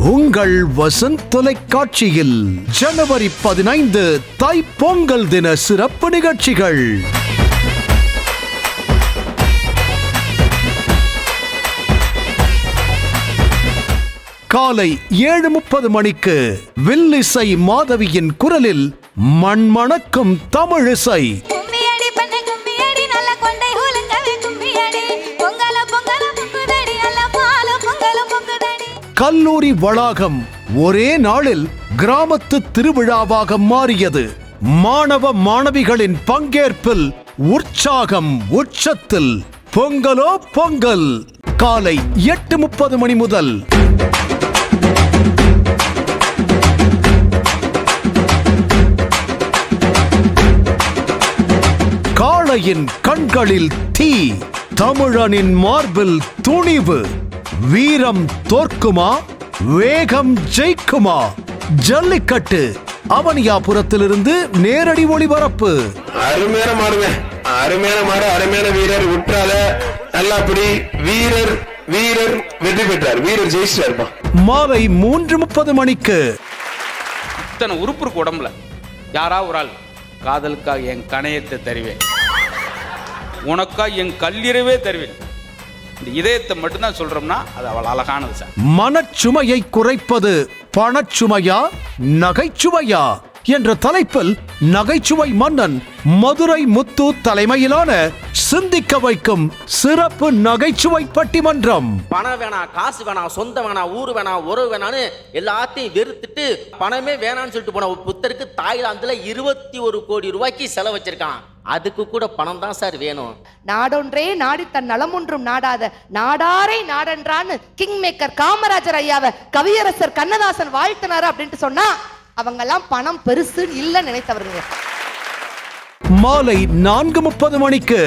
உங்கள் வசந்த் தொலைக்காட்சியில் ஜனவரி பதினைந்து தைப்பொங்கல் தின சிறப்பு நிகழ்ச்சிகள். காலை ஏழு முப்பது மணிக்கு வில்லிசை மாதவியின் குரலில் மண்மணக்கும் தமிழிசை. கல்லூரி வளாகம் ஒரே நாளில் கிராமத்து திருவிழாவாக மாறியது. மாணவ மாணவிகளின் பங்கேற்பில் உற்சாகம் உச்சத்தில். பொங்கலோ பொங்கல். காலை எட்டு முப்பது மணி முதல். காளையின் கண்களில் தீ. தமிழனின் மார்பில் துணிவு. வீரம் தோற்குமா? வேகம் ஜெயிக்குமா? ஜல்லிக்கட்டு அவனியாபுரத்திலிருந்து நேரடி ஒளிபரப்பு. அருமையான மாடுங்க. அருமையான மாடு அருமையான வீரர். உற்றால நல்லாப்படி வீரர் வீரர் வெற்றி பெற்றார். வீரர் ஜெயிச்சிட்டாருப்பா. மாலை மூன்று முப்பது மணிக்கு. இத்தனை உறுப்பு இருக்கு உடம்புல. யாரா ஒரு ஆள்? காதலுக்காக என் கணையத்தை தருவேன். உனக்காக என் கல்லீரவே தருவேன். இந்த இதயத்தை மட்டும்தான் சொல்றோம்னா அது அவள் அழகானது சார். மனச்சுமையை குறைப்பது பணச்சுமையா நகைச்சுவையா என்ற தலைப்பில் நகைச்சுவை மன்னன் மதுரை முத்து தலைமையிலான சிந்திக்க வைக்கும் சிறப்பு நகைச்சுவை பட்டிமன்றம். பணம் வேணாம் காசு வேணாம் சொந்தம் வேணாம் ஊர் வேணாம் உறவு வேணான்னு எல்லாத்தையும் வெறுத்துட்டு பணமே வேணாம்னு சொல்லிட்டு போன ஒரு புத்தருக்கு தாய்லாந்துல இருபத்தி ஒரு கோடி ரூபாய்க்கு செலவு வச்சிருக்கான் அதுக்கு கூட பணம் தான் சார் வேணும். நாடொன்றே நாடி தன் நலமொன்றும் நாடாத நாடாரை நாடன்றான்னு கிங் மேக்கர் காமராஜர் ஐயாவை கவியரசர் கண்ணதாசன் வாழ்த்தினாரு அப்படின்ட்டு சொன்னா அவங்கெல்லாம் பணம் பெருசு இல்ல நினைத்தவருங்க மாலை நான்கு முப்பது மணிக்கு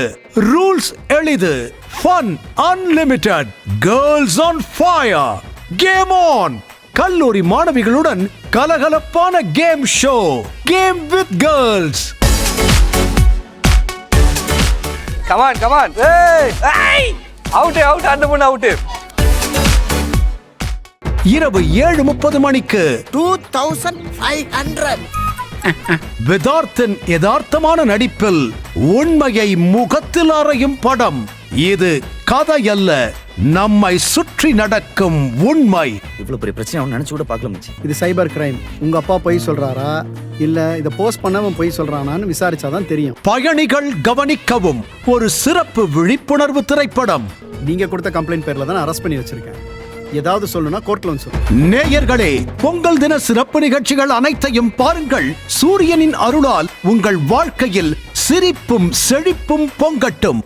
ரூல்ஸ் எளிது fun unlimited girls on fire game on கல்லூரி மாணவிகளுடன் கலகலப்பான game show game with girls come on come on ஏய். அவுட் அவுட் அந்த பொண்ணு அவுட் இரவு ஏழு முப்பது மணிக்கு. டூ தௌசண்ட் ஃபைவ் ஹண்ட்ரட் விதார்த்தின் யதார்த்தமான நடிப்பில் உண்மையை முகத்தில் அறையும் படம். இது கதை அல்ல நம்மை சுற்றி நடக்கும் உண்மை. இவ்வளவு பெரிய பிரச்சனை அவன் நினைச்சு கூட பார்க்கல மச்சி இது சைபர் கிரைம். உங்க அப்பா பொய் சொல்றாரா? இல்ல இதை போஸ்ட் பண்ணவன் பொய் சொல்றானான்னு விசாரிச்சாதான் தெரியும். பயணிகள் கவனிக்கவும் ஒரு சிறப்பு விழிப்புணர்வு திரைப்படம். நீங்க கொடுத்த கம்ப்ளைண்ட் பேர்ல தான் அரெஸ்ட் பண்ணி வச்சிருக்கேன். ஏதாவது சொல்லணும்னா கோர்ட்ல வந்து சொல்லுங்க நேயர்களே பொங்கல் தின சிறப்பு நிகழ்ச்சிகள் அனைத்தையும் பாருங்கள். சூரியனின் அருளால் உங்கள் வாழ்க்கையில் சிரிப்பும் செழிப்பும் பொங்கட்டும்.